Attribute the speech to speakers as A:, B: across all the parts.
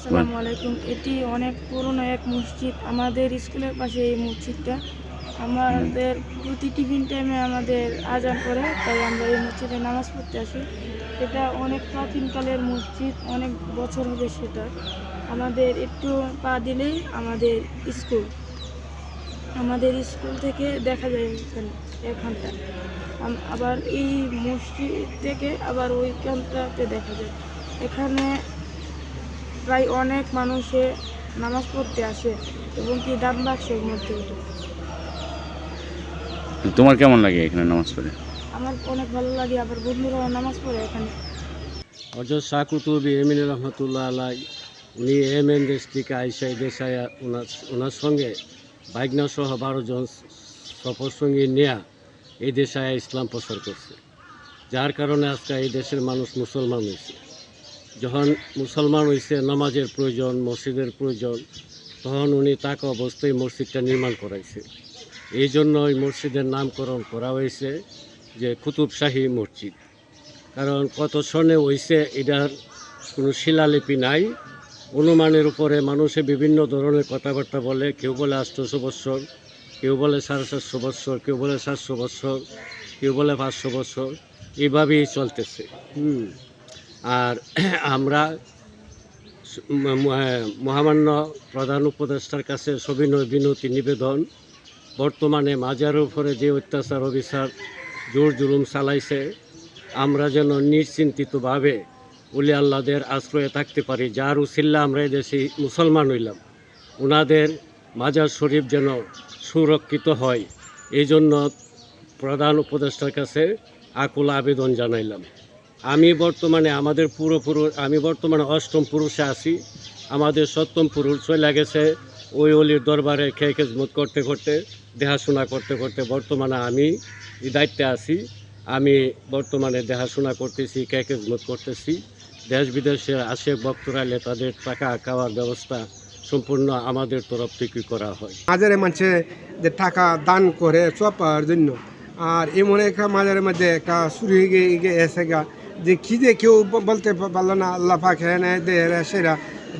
A: আসসালামু আলাইকুম। এটি অনেক পুরনো এক মসজিদ। আমাদের স্কুলের পাশে এই মসজিদটা। আমাদের প্রতি টিফিন টাইমে আমাদের আজান করে তাই আমরা এই মসজিদে নামাজ পড়তে আসি। এটা অনেক প্রাচীনকালের মসজিদ অনেক বছর হবে সেটা। আমাদের একটু পা দিলেই আমাদের স্কুল। আমাদের স্কুল থেকে দেখা যায় এখানে এখানটা। আবার এই মসজিদ থেকে আবার ওইখানটাতে দেখা যায়। এখানে প্রায় অনেক মানুষে নামাজ পড়তে আসে এবং কি দান বাক্সের মধ্যে
B: তোমার কেমন লাগে এখানে নামাজ পড়ে?
A: আমার অনেক ভালো লাগে আবার বন্ধুরাও নামাজ পড়ে এখানে।
C: হজরত শাহ কুতুবি এমিন রহমতুল্লাহ আলাই উনি এম এন দেশ থেকে আইসা এই দেশে আয়া ওনার ওনার সঙ্গে বাইকনা সহ বারো জন সফর সঙ্গী নেয়া এই দেশে ইসলাম প্রচার করছে। যার কারণে আজকে এই দেশের মানুষ মুসলমান হয়েছে। যখন মুসলমান হয়েছে নামাজের প্রয়োজন, মসজিদের প্রয়োজন, তখন উনি তাকে অবস্থায় মসজিদটা নির্মাণ করাইছে। এই জন্য ওই মসজিদের নামকরণ করা হয়েছে যে কুতুবশাহী মসজিদ। কারণ কত সনে হইছে, এটার কোনো শিলালিপি নাই। অনুমানের উপরে মানুষে বিভিন্ন ধরনের কথাবার্তা বলে, কেউ বলে আটশোশো বৎসর, কেউ বলে সাড়ে সাতশো বৎসর, কেউ বলে সাতশো বৎসর, কেউ বলে পাঁচশো বৎসর। এইভাবেই চলতেছে। হুম। আর আমরা মহামান্য প্রধান উপদেষ্টার কাছে সবিনয় বিনতি নিবেদন। বর্তমানে মাজার উপরে যে অত্যাচার, অবিচার, জোর জুলুম চালাইছে, আমরা যেন নিশ্চিন্তিতভাবে উলি আল্লাদের আশ্রয়ে থাকতে পারি। যার উসিল্লা আমরা দেশে মুসলমান হইলাম। ওনাদের মাজার শরীফ যেন সুরক্ষিত হয় এই জন্য প্রধান উপদেষ্টার কাছে আকুল আবেদন জানাইলাম। আমি বর্তমানে আমাদের পুরো পুরুষ আমি বর্তমানে অষ্টম পুরুষে আছি। আমাদের সপ্তম পুরুষ চলে গেছে ওই অলির দরবারে খেয়ে খেজমত করতে করতে, দেখাশোনা করতে করতে বর্তমানে আমি দায়িত্বে আছি। আমি বর্তমানে দেখাশোনা করতেছি কে খেজমত করতেছি। দেশ বিদেশে আসে ভক্তরা এলে তাদের টাকা খাওয়ার ব্যবস্থা সম্পূর্ণ আমাদের তরফ থেকে করা হয়।
D: মাজারে মাঝে যে টাকা দান করে সব জন্য। আর এমন একটা মাজারের মাঝে একটা শুরু হয়ে গিয়ে এসে গা যে কি যে কেউ বলতে পারল না, আল্লাহ পাক হ্যাঁ নেয়, দে সেরা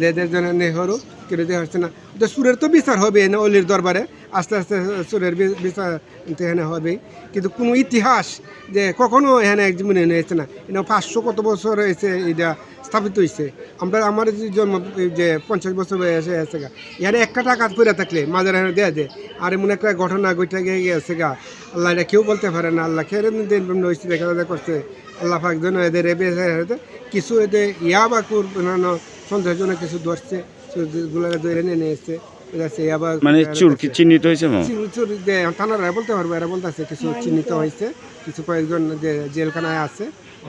D: এদের জন্য নেহরু, কেউ দেওয়া হচ্ছে না। তো সুরের তো বিচার হবে না অলির দরবারে, আস্তে আস্তে সুরের বিচার তো এখানে হবেই। কিন্তু কোনো ইতিহাস যে কখনো এখানে জীবনে হয়েছে না। এটা পাঁচশো কত বছর হয়েছে এটা স্থাপিত হয়েছে আমরা, আমার জন্ম যে পঞ্চাশ বছর বয়সে আছে গা, এখানে একটা টাকা করে থাকলে মাঝে দেয়া যায়। আর এমন একটা ঘটনা ঘটে গিয়ে গেছে গা আল্লাহ এটা কেউ বলতে পারে না। আল্লাহ খেয়ে দিন হয়েছে দেখা দেখা করছে। আল্লাহ পাক যেন এদের এ বেঁচে কিছু এদের ইয়া বা কুর অন্যান্য সন্দেহের জন্য কিছু ধরছে গুলাকে ধরে নিয়ে নিয়ে এসছে।
B: মানে চুর চিহ্নিত হয়েছে মামা?
D: চুর- চুর যে থানারা বলতে পারব এরা বলতেছে কিছু চিহ্নিত হয়েছে কিছু কয়েকজন যে জেলখানায় আছে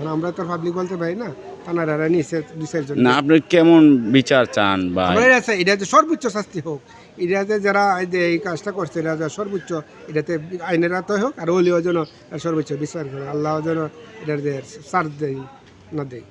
D: আমরা তো পাবলিক বলতে পারি না। থানারা নিয়েছে দুই চারজন
B: না আপনি কেমন বিচার চান বা
D: আমরা এটা এটা যে সর্বোচ্চ শাস্তি হোক এটাতে যারা এই কাজটা করছে এটা যে সর্বোচ্চ এটাতে আইনের আতই হোক আর ওলিও যেন সর্বোচ্চ বিচার করে আল্লাহ যেন এটার যে সার দেয় না দেয়।